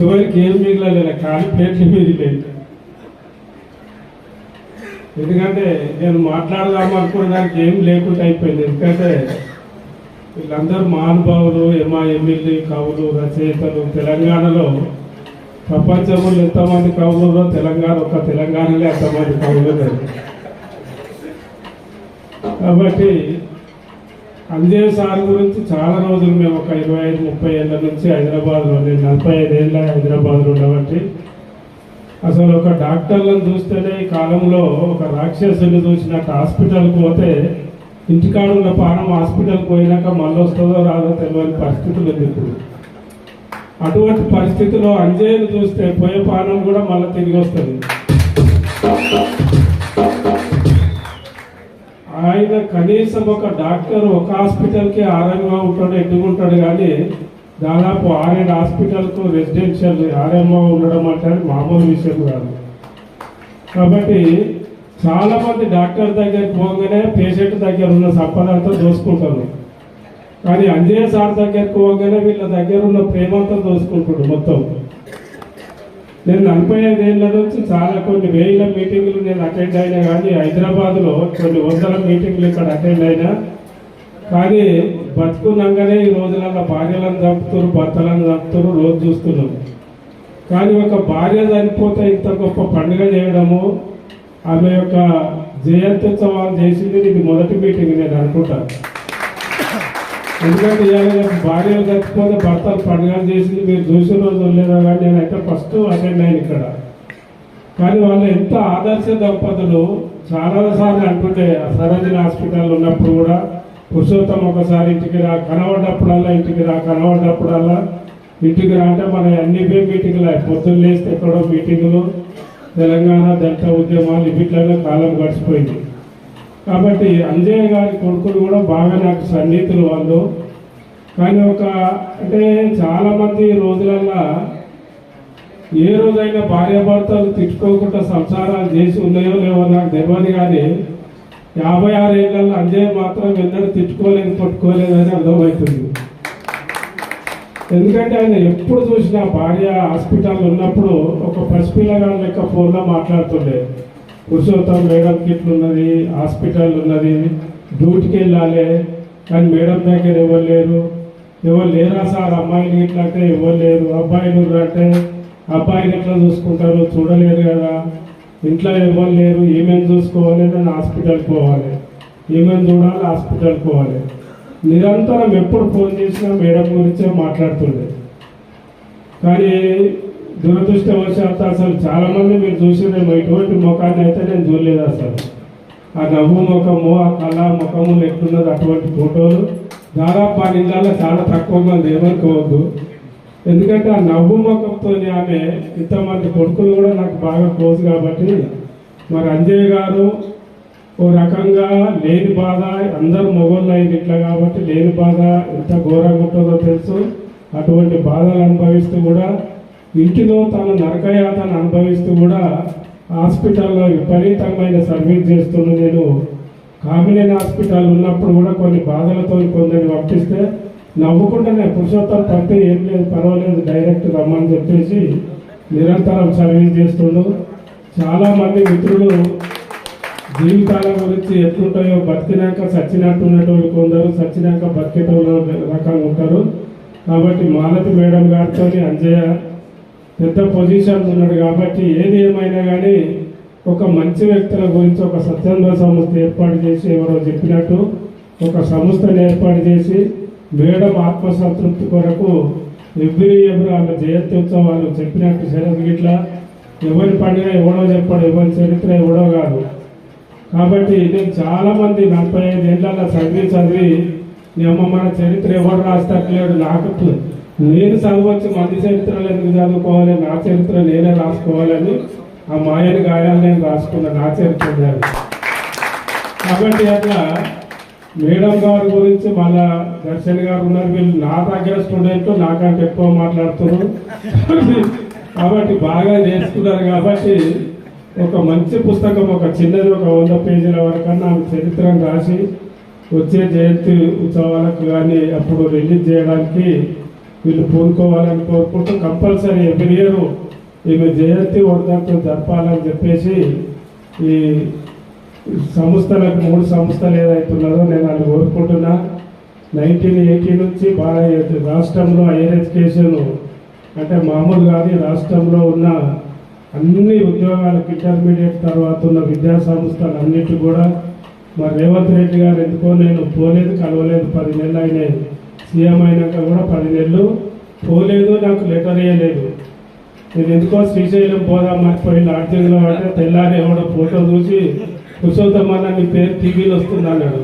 ఎవరికి ఏం మిగలలేదు ఖాళీ ప్లేట్లు మిగిలేదు ఎందుకంటే నేను మాట్లాడదాం అనుకున్న దానికి ఏం లేకుండా అయిపోయింది. ఎందుకంటే వీళ్ళందరూ మహానుభావులు ఎంఆ ఎమ్మెల్యే కవులు రచయితలు తెలంగాణలో ప్రపంచంలో ఎంతమంది కవులు తెలంగాణ ఒక తెలంగాణలో ఎంతమంది కవులు కాబట్టి అంజయ్ సార్ గురించి చాలా రోజులు మేము ఒక ఇరవై ఐదు ముప్పై ఏళ్ళ నుంచి హైదరాబాద్లో నేను నలభై ఐదు ఏళ్ళ హైదరాబాద్లో ఉండబట్టి అసలు ఒక డాక్టర్లను చూస్తేనే ఈ కాలంలో ఒక రాక్షసుని చూసినట్టు హాస్పిటల్కి పోతే ఇంటికాడ ఉన్న పానం హాస్పిటల్కి పోయినాక మళ్ళీ వస్తుందో రాదో తెలియని పరిస్థితులు ఇప్పుడు. అటువంటి పరిస్థితిలో అంజయ్యను చూస్తే పోయే పానం కూడా మళ్ళీ తిరిగి వస్తుంది. ఆయన కనీసం ఒక డాక్టర్ ఒక హాస్పిటల్కి ఆరంగా ఉంటాడు ఎడ్డుకుంటాడు కానీ దాదాపు ఆరేడు హాస్పిటల్కు రెసిడెన్షియల్ ఆర్ఎంఓ ఉండడం అంటే మామూలు విషయం కాదు. కాబట్టి చాలామంది డాక్టర్ దగ్గరికి పోగానే పేషెంట్ దగ్గర ఉన్న సంపద దోసుకుంటారు. కానీ అంజయ్య సార్ దగ్గరికి పోగానే వీళ్ళ దగ్గర ఉన్న ప్రేమంతా దోసుకుంటాడు మొత్తం. నేను నలభై ఐదు ఏళ్ళ నుంచి చాలా కొన్ని వేల మీటింగ్లు నేను అటెండ్ అయినా కానీ హైదరాబాద్లో కొన్ని వందల మీటింగ్లు ఇక్కడ అటెండ్ అయినా. కానీ బతుకున్నాగానే ఈ రోజులలో భార్యలను చంపుతారు భర్తలను చంపుతారు రోజు చూస్తున్నాం కానీ ఒక భార్య చనిపోతే ఇంత గొప్ప పండుగ చేయడము ఆమె యొక్క జయంత్యుత్సవాలు చేసింది ఇది మొదటి మీటింగ్ నేను అనుకుంటాను. ఎందుకంటే ఇవాళ భార్యలు చచ్చిపోతే భర్తలు పండుగలు చేసింది మీరు చూసిన రోజు లేదా కానీ నేనైతే ఫస్ట్ అటెండ్ అయ్యాను ఇక్కడ. కానీ వాళ్ళు ఎంత ఆదర్శ దంపతులు చాలాసార్లు అంటుండే సరోజిని హాస్పిటల్ ఉన్నప్పుడు కూడా పురుషోత్తం ఒకసారి ఇంటికి రా కనబడ్డప్పుడల్లా ఇంటికి రా కనబడ్డప్పుడల్లా ఇంటికి రా అంటే మన అన్ని పే మీటింగ్లు పొద్దున్న లేస్తే ఎక్కడో మీటింగులు తెలంగాణ దళిత ఉద్యమాలు వీటిలో కాలం గడిచిపోయింది. కాబట్టి అంజయ్య గారి కొడుకులు కూడా బాగా నాకు సన్నిహితులు వాళ్ళు. కానీ ఒక అంటే చాలామంది రోజులల్లా ఏ రోజైనా భార్యాభర్తలు తిట్టుకోకుండా సంసారాలు చేసి ఉన్నాయో లేవో నాకు తెలియదు కానీ యాభై ఆరు ఏళ్ళల్లో అంజయ్య మాత్రం ఎన్నడూ తిట్టుకోలేదు పట్టుకోలేదు అని అర్థమవుతుంది. ఎందుకంటే ఆయన ఎప్పుడు చూసినా భార్య హాస్పిటల్ ఉన్నప్పుడు ఒక పసిపిల్లగాడు లెక్క ఫోన్లో మాట్లాడుతుండే. పురుషోత్తం కిట్లు ఉన్నది హాస్పిటల్ ఉన్నది డ్యూటీకి వెళ్ళాలి కానీ మేడం దగ్గర ఎవరు లేరు? ఎవరు లేరా సార్? అమ్మాయిని ఇట్లా అంటే ఎవరు లేరు? అబ్బాయిలు అంటే అబ్బాయిని ఎట్లా చూసుకుంటారు చూడలేరు కదా. ఇంట్లో ఎవరు లేరు? ఏమేమి చూసుకోవాలి? నేను హాస్పిటల్కి పోవాలి. ఏమేమి చూడాలి? హాస్పిటల్కి పోవాలి. నిరంతరం ఎప్పుడు ఫోన్ చేసినా మేడం గురించే మాట్లాడుతుండే. కానీ దురదృష్టవశాత్తు అసలు చాలామంది మీరు చూసిరేమో ఎటువంటి ముఖాన్ని అయితే నేను చూడలేదు అసలు. ఆ నవ్వు ముఖము ఆ కళ ముఖము ఎట్లున్నది అటువంటి ఫోటోలు. దాదాపు ఆ ఇళ్ళల్లో చాలా తక్కువ మంది ఏమనుకోవద్దు. ఎందుకంటే ఆ నవ్వు ముఖంతో ఆమె ఇంతమంది కొడుకులు కూడా నాకు బాగా క్లోజ్ కాబట్టి మరి అంజయ్ గారు ఓ రకంగా లేని బాధ అందరు మొగోళ్ళు అయింది ఇట్లా కాబట్టి లేని బాధ ఎంత ఘోరంగా ఉంటుందో తెలుసు. అటువంటి బాధలు అనుభవిస్తూ కూడా ఇంటిలో తాను నరకయాతను అనుభవిస్తూ కూడా హాస్పిటల్లో విపరీతమైన సర్వీస్ చేస్తున్న నేను కామినేని హాస్పిటల్ ఉన్నప్పుడు కూడా కొన్ని బాధలతో కొందరిని పంపిస్తే నవ్వుకుంటేనే పురుషోత్తం పంపి ఏం లేదు పర్వాలేదు డైరెక్ట్ రమ్మని చెప్పేసి నిరంతరం సర్వీస్ చేస్తుండు. చాలామంది మిత్రులు జీవితాల గురించి ఎట్లుంటాయో బతికినాక చచ్చినట్టు ఉన్నటువంటి కొందరు చచ్చినాక బతికేటోళ్ళు రకంగా ఉంటారు. కాబట్టి మాలతి మేడం గారితో అంజయ్య పెద్ద పొజిషన్ ఉన్నాడు కాబట్టి ఏది ఏమైనా కానీ ఒక మంచి వ్యక్తుల గురించి ఒక స్వచ్ఛంద సంస్థ ఏర్పాటు చేసి ఎవరో చెప్పినట్టు ఒక సంస్థను ఏర్పాటు చేసి మేడం ఆత్మసంతృప్తి కొరకు ఎవ్రీ ఎవరు ఆమె జయంతి ఉత్సవాలు చెప్పినట్టు శరత్ గిట్లా ఎవరి పండుగ ఎవడో చెప్పాడు ఎవరి చరిత్ర ఎవడో కాదు. కాబట్టి నేను చాలామంది నలభై ఐదు ఏళ్ళ చదివి చదివి నీ అమ్మ మన చరిత్ర ఎవరు రాస్తట్లేడు నాకు నేను చదవచ్చు మంది చరిత్రలు ఎందుకు చదువుకోవాలి నా చరిత్ర నేనే రాసుకోవాలని ఆ మాయని గాయాలు నేను రాసుకున్నా నా చరిత్ర కాబట్టి అట్లా మేడం గారి గురించి మళ్ళా దర్శన్ గారు ఉన్నారు వీళ్ళు నా దగ్గర స్టూడెంట్ నాకంటే ఎక్కువ మాట్లాడుతున్నారు. కాబట్టి బాగా నేర్చుకున్నారు కాబట్టి ఒక మంచి పుస్తకం ఒక చిన్నది ఒక వంద పేజీల వరకన్నా ఆమె చరిత్రను రాసి వచ్చే జయంతి ఉత్సవాలకు కానీ అప్పుడు రిలీజ్ చేయడానికి వీళ్ళు పూనుకోవాలని కోరుకుంటూ కంపల్సరీ ఎవ్రీ ఇయర్ ఈమె జయంతి వర్ధంతో జరపాలని చెప్పేసి ఈ సంస్థలకు మూడు సంస్థలు ఏదైతున్నదో నేను అది కోరుకుంటున్నా. నైన్టీన్ ఎయిటీ నుంచి బాగా రాష్ట్రంలో హైయర్ ఎడ్యుకేషన్ అంటే మామూలు కానీ రాష్ట్రంలో ఉన్న అన్ని ఉద్యోగాలకు ఇంటర్మీడియట్ తర్వాత ఉన్న విద్యా సంస్థలు అన్నిటి కూడా మరి రేవంత్ రెడ్డి గారు ఎందుకో నేను పోలేదు కలవలేదు పది నెలలు అయినాయి. సీఎం అయినాక కూడా పది నెలలు పోలేదు నాకు లెటర్ వేయలేదు. నేను ఎందుకో శ్రీశైలం పోదాం మర్చిపోయి ఆర్థికంలో అంటే తెల్లారి ఎవడో ఫోటో చూసి కుశోత్తమన్న నీ పేరు టీవీలో వస్తుంది అన్నాడు.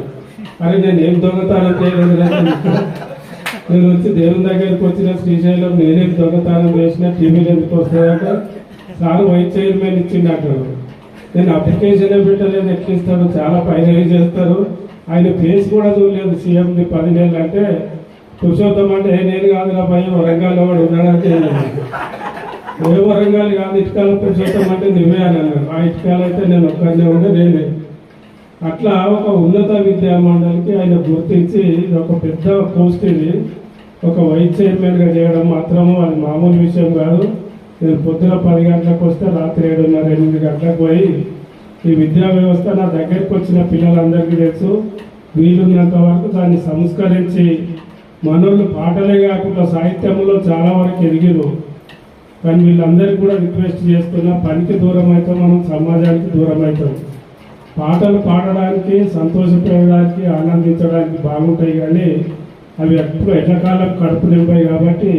అరే నేను ఏం దొంగతనం చేయలేదు నేను వచ్చి దేవుని దగ్గరికి వచ్చిన శ్రీశైలం నేనేం దొంగతనం చేసిన టీవీలు ఎందుకు వస్తాయంటే సార్ వైస్ చైర్మన్ ఇచ్చింది అంటాడు. నేను అప్లికేషన్ పెట్టలేదు ఎక్కిస్తాడు చాలా పైన చేస్తారు. ఆయన ఫేస్ కూడా చూడలేదు సీఎంని పది నెలలు అంటే పురుషోత్తం అంటే నేను కాదు నా భయం వరంగల్ వాడు ఉన్నాడంటే ఏ రంగాలు కాదు ఇటుకాల పురుషోత్తం అంటే నువ్వే అన్నాను ఆ ఇటుకాలైతే అయితే నేను ఒక్కరినే ఉండే నేనే. అట్లా ఒక ఉన్నత విద్యా మండలికి ఆయన గుర్తించి ఒక పెద్ద పోస్ట్ ఒక వైస్ చైర్మన్గా చేయడం మాత్రము అది మామూలు విషయం కాదు. నేను పొద్దున పది గంటలకు వస్తే రాత్రి ఏడున్నర ఎనిమిది గంటలకు పోయి ఈ విద్యా వ్యవస్థ నా దగ్గరికి వచ్చిన పిల్లలందరికీ తెలుసు. వీలున్నంత వరకు దాన్ని సంస్కరించి మనోళ్ళు పాటలే కాకుండా సాహిత్యంలో చాలా వరకు ఎదిగిరు. కానీ వీళ్ళందరికీ కూడా రిక్వెస్ట్ చేస్తున్నా పనికి దూరం అయితే మనం సమాజానికి దూరం అవుతాం పాటలు పాడడానికి సంతోషపెట్టడానికి ఆనందించడానికి బాగుంటాయి కానీ అవి ఎప్పుడు ఎండాకాలం కడుపు నింపాయి కాబట్టి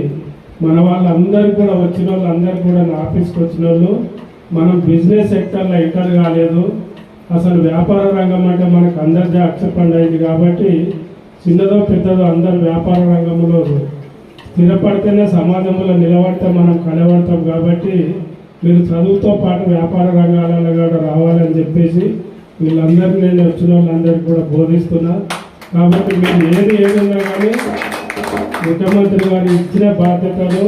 మన వాళ్ళందరూ కూడా వచ్చిన వాళ్ళందరూ కూడా నా ఆఫీస్కి వచ్చిన వాళ్ళు మనం బిజినెస్ సెక్టర్లో ఎంటర్ కాలేదు. అసలు వ్యాపార రంగం అంటే మనకు అందరిదే అక్షపండి అయింది కాబట్టి చిన్నదో పెద్దదో అందరు వ్యాపార రంగంలో స్థిరపడితేనే సమాజంలో నిలబడితే మనం కనబడతాం కాబట్టి మీరు చదువుతో పాటు వ్యాపార రంగాలలో కూడా రావాలని చెప్పేసి వీళ్ళందరినీ నేను వచ్చిన వాళ్ళందరికీ కూడా బోధిస్తున్నా. కాబట్టి మీరు ఏది ఏదన్నా కానీ ముఖ్యమంత్రి గారు ఇచ్చిన బాధ్యతలు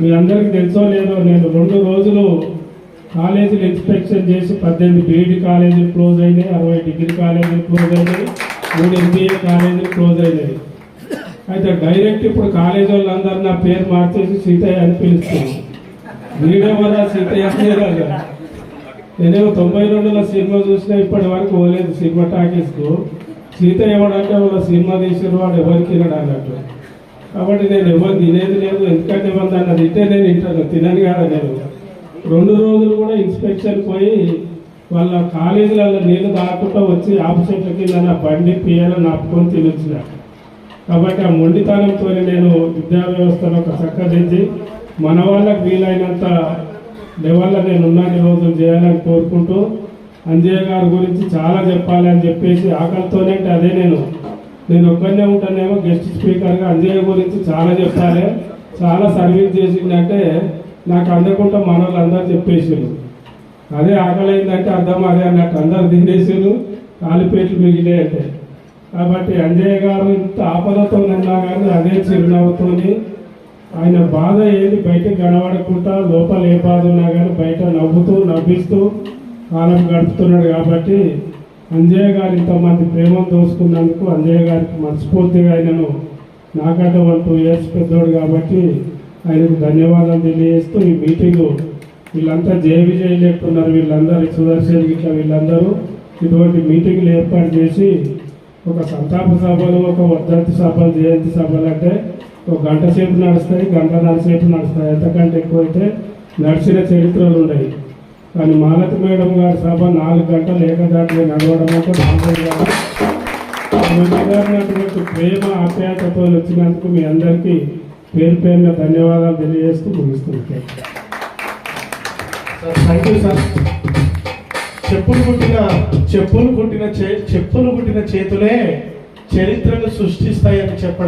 మీ అందరికీ తెలుసో లేదో నేను రెండు రోజులు కాలేజీలు ఇన్స్పెక్షన్ చేసి పద్దెనిమిది బీఈడి కాలేజీలు క్లోజ్ అయినాయి అరవై డిగ్రీ కాలేజీలు క్లోజ్ అయినాయి. మూడు ఎంబీఏ కాలేజీలు క్లోజ్ అయినాయి అయితే డైరెక్ట్ ఇప్పుడు కాలేజీ వాళ్ళందరూ నా పేరు మార్చేసి సీతయ్య అని పిలుస్తున్నాను వీడియో వల్ల సీతయ్య అనే రాదు. నేనేమో తొంభై రెండులో సినిమా చూసినా ఇప్పటి వరకు పోలేదు సినిమా టాకీస్కు. సీత ఎవడంటే వాళ్ళ సినిమా తీసిన వాడు ఎవరికి అన్నట్టు. కాబట్టి నేను ఎవరు తినేది లేదు ఎందుకంటే ఎవరు దాన్ని తింటే నేను తింటాను తినని కాదు నేను రెండు రోజులు కూడా ఇన్స్పెక్షన్ పోయి వాళ్ళ కాలేజీలలో నీళ్ళు తాగకుండా వచ్చి ఆపోజిట్ల కింద నా బండి పియ్యాలని నాపుకొని తినొచ్చిన కాబట్టి ఆ మొండితనంతో నేను విద్యా వ్యవస్థను ఒక చక్కదిద్ది మన వాళ్ళకి వీలైనంత లెవెల్లో నేను ఉన్నాను రోజులు చేయాలని కోరుకుంటూ అంజయ్య గారి గురించి చాలా చెప్పాలి అని చెప్పేసి ఆకలితోనే అంటే అదే నేను. నేను ఒక్కనే ఉంటానేమో గెస్ట్ స్పీకర్గా అంజయ్య గురించి చాలా చెప్పాలి. చాలా సర్వీస్ చేసిందంటే నాకు అందకుండా మన వాళ్ళు అందరూ చెప్పేసారు అదే ఆకలి అయిందంటే అర్థం అదే అన్నట్టు అందరు తినేసారు కాలిపేట్లు మిగిలే అంటే కాబట్టి అంజయ్య గారు ఇంత ఆపదతో ఉన్నా కానీ అదే చిరునవ్వుతోని ఆయన బాధ ఏది? బయటకు కనబడకుండా లోపల ఏ బాధ ఉన్నా కానీ బయట నవ్వుతూ నవ్విస్తూ కాలం గడుపుతున్నాడు కాబట్టి అంజయ్య గారు ఇంతమంది ప్రేమను దోసుకున్నందుకు అంజయ్య గారికి మనస్ఫూర్తిగా ఆయనను నాకంటే వన్ టూ ఇయర్స్ పెద్దోడు కాబట్టి ఆయనకు ధన్యవాదాలు తెలియజేస్తూ ఈ మీటింగు వీళ్ళంతా జయ విజయ్ లేకున్నారు వీళ్ళందరూ సుదర్శన్ గిట్ల వీళ్ళందరూ ఇటువంటి మీటింగ్లు ఏర్పాటు చేసి ఒక సంతాప సభలు ఒక వర్ధంతి సభలు జయంతి సభలు అంటే ఒక గంట సేపు నడుస్తాయి గంటన్నర సేపు నడుస్తాయి. ఎంతకంటే ఎక్కువైతే నడిచిన చరిత్రలు ఉన్నాయి. కానీ మాలతి మేడం గారి సభ నాలుగు గంటలు ఏకదాటిగా నడవడం అంటే మామూలు అటువంటి ప్రేమ ఆప్యాయతతో వచ్చినందుకు మీ అందరికీ పేరు పేరున ధన్యవాదాలు తెలియజేస్తూ ముగిస్తున్నాను. థ్యాంక్ యూ సార్ చెప్పులు కుట్టిన చెప్పులు కుట్టిన చే చెప్పులు కుట్టిన చేతులే చరిత్రను సృష్టిస్తాయని చెప్పడం